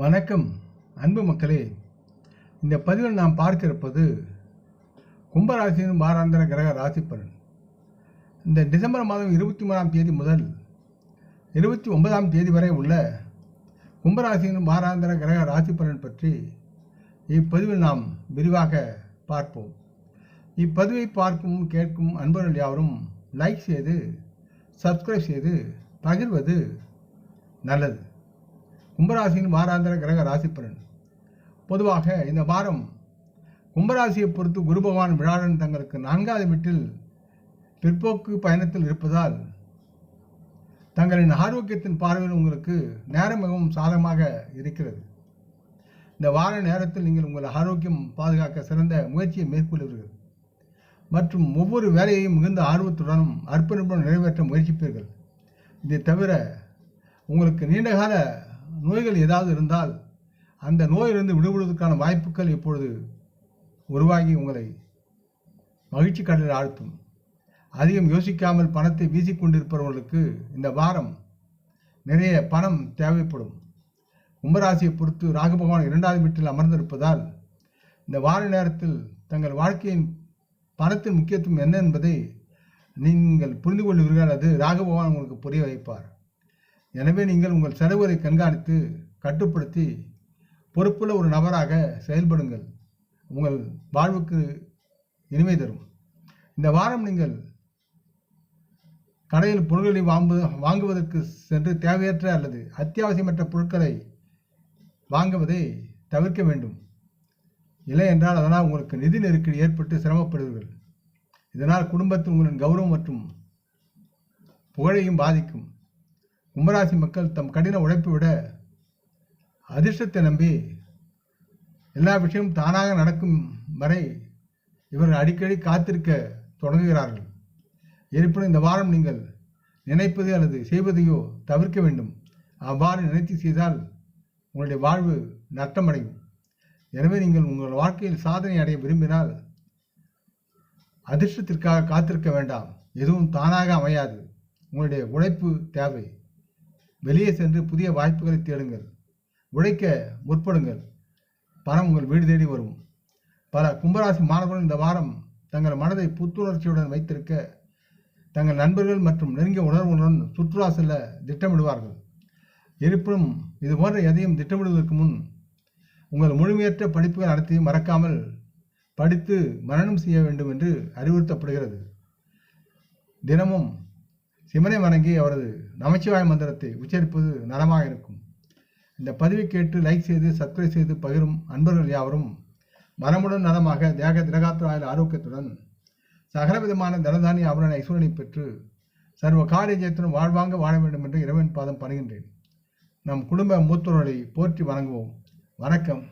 வணக்கம் அன்பு மக்களே. இந்த பதிவில் நாம் பார்த்திருப்பது கும்பராசியின் வாராந்திர கிரக ராசிப்பலன். இந்த டிசம்பர் மாதம் இருபத்தி மூணாம் தேதி முதல் இருபத்தி ஒன்பதாம் தேதி வரை உள்ள கும்பராசியின் வாராந்திர கிரக ராசிப்பலன் பற்றி இப்பதிவில் நாம் விரிவாக பார்ப்போம். இப்பதிவை பார்க்கும் கேட்கும் அன்பர்கள் யாவரும் லைக் செய்து சப்ஸ்கிரைப் செய்து பகிர்வது நல்லது. கும்பராசியின் வாராந்திர கிரக ராசி பலன். பொதுவாக இந்த வாரம் கும்பராசியை பொறுத்து குரு பகவான் விழாடன் தங்களுக்கு நான்காவது வீட்டில் பிற்போக்கு பயணத்தில் இருப்பதால் தங்களின் ஆரோக்கியத்தின் பார்வையில் உங்களுக்கு நேரம் மிகவும் சாதகமாக இருக்கிறது. இந்த வார நேரத்தில் நீங்கள் உங்கள் ஆரோக்கியம் பாதுகாக்க சிறந்த முயற்சியை மேற்கொள்வீர்கள் மற்றும் ஒவ்வொரு வேலையையும் மிகுந்த ஆர்வத்துடனும் அர்ப்பணிப்புடன் நிறைவேற்ற முயற்சிப்பீர்கள். இதை தவிர உங்களுக்கு நீண்டகால நோய்கள் ஏதாவது இருந்தால் அந்த நோயிலிருந்து விடுபடுவதற்கான வாய்ப்புகள் இப்பொழுது உருவாகி உங்களை மகிழ்ச்சி கடலில் ஆழ்த்தும். அதிகம் யோசிக்காமல் பணத்தை வீசிக்கொண்டிருப்பவர்களுக்கு இந்த வாரம் நிறைய பணம் தேவைப்படும். கும்பராசியை பொறுத்து ராகு பகவான் இரண்டாவது வீட்டில் அமர்ந்திருப்பதால் இந்த வார நேரத்தில் தங்கள் வாழ்க்கையின் பணத்தின் முக்கியத்துவம் என்ன என்பதை நீங்கள் புரிந்து கொள்வீர்கள். அது ராகு பகவான் உங்களுக்கு புரிய வைப்பார். எனவே நீங்கள் உங்கள் செலவுகளை கண்காணித்து கட்டுப்படுத்தி பொறுப்புள்ள ஒரு நபராக செயல்படுங்கள். உங்கள் வாழ்வுக்கு இனிமை தரும். இந்த வாரம் நீங்கள் கடையில் பொருட்களை வாங்குவது வாங்குவதற்கு சென்று தேவையற்ற அல்லது அத்தியாவசியமற்ற பொருட்களை வாங்குவதை தவிர்க்க வேண்டும். இல்லை என்றால் அதனால் உங்களுக்கு நிதி நெருக்கடி ஏற்பட்டு சிரமப்படுவீர்கள். இதனால் குடும்பத்தில் உங்களின் கௌரவம் மற்றும் புகழையும் பாதிக்கும். கும்பராசி மக்கள் தம் கடின உழைப்பை விட அதிர்ஷ்டத்தை நம்பி எல்லா விஷயமும் தானாக நடக்கும் வரை இவர்கள் அடிக்கடி காத்திருக்க தொடங்குகிறார்கள். இருப்பினும் இந்த வாரம் நீங்கள் நினைப்பது அல்லது செய்வதையோ தவிர்க்க வேண்டும். அவ்வாறு நினைத்து செய்தால் உங்களுடைய வாழ்வு நட்டமடையும் எனவே நீங்கள் உங்கள் வாழ்க்கையில் சாதனை அடைய விரும்பினால் அதிர்ஷ்டத்திற்காக காத்திருக்க வேண்டாம். எதுவும் தானாக அமையாது. உங்களுடைய உழைப்பு தேவை. வெளியே சென்று புதிய வாய்ப்புகளை தேடுங்கள். உழைக்க முற்படுங்கள். பணம் உங்கள் வீடு தேடி வரும். பல கும்பராசி மாணவர்கள் இந்த வாரம் தங்கள் மனதை புத்துணர்ச்சியுடன் வைத்திருக்க தங்கள் நண்பர்கள் மற்றும் நெருங்கிய உணர்வுடன் சுற்றுலா செல்ல திட்டமிடுவார்கள். இருப்பினும் இது போன்ற எதையும் திட்டமிடுவதற்கு முன் உங்கள் முழுமையற்ற படிப்புகள் அனைத்தையும் மறக்காமல் படித்து மரணம் செய்ய வேண்டும் என்று அறிவுறுத்தப்படுகிறது. தினமும் சிவனை வணங்கி அவரது நமச்சிவாய மந்திரத்தை உச்சரிப்பது நலமாக இருக்கும். இந்த பதிவை கேட்டு லைக் செய்து சப்ஸ்கிரைப் செய்து பகிரும் அன்பர்கள் யாவரும் மனமுடன் நலமாக தேக திரகாத்திராயில் ஆரோக்கியத்துடன் சகலவிதமான தனதானிய ஆபரண ஐஸ்வரனை பெற்று சர்வ காரிய ஜெயத்துடன் வாழ்வாங்க வாழ வேண்டும் என்று இறைவன் பாதம் பணிகின்றேன். நம் குடும்ப மூத்தோர்களை போற்றி வணங்குவோம். வணக்கம்.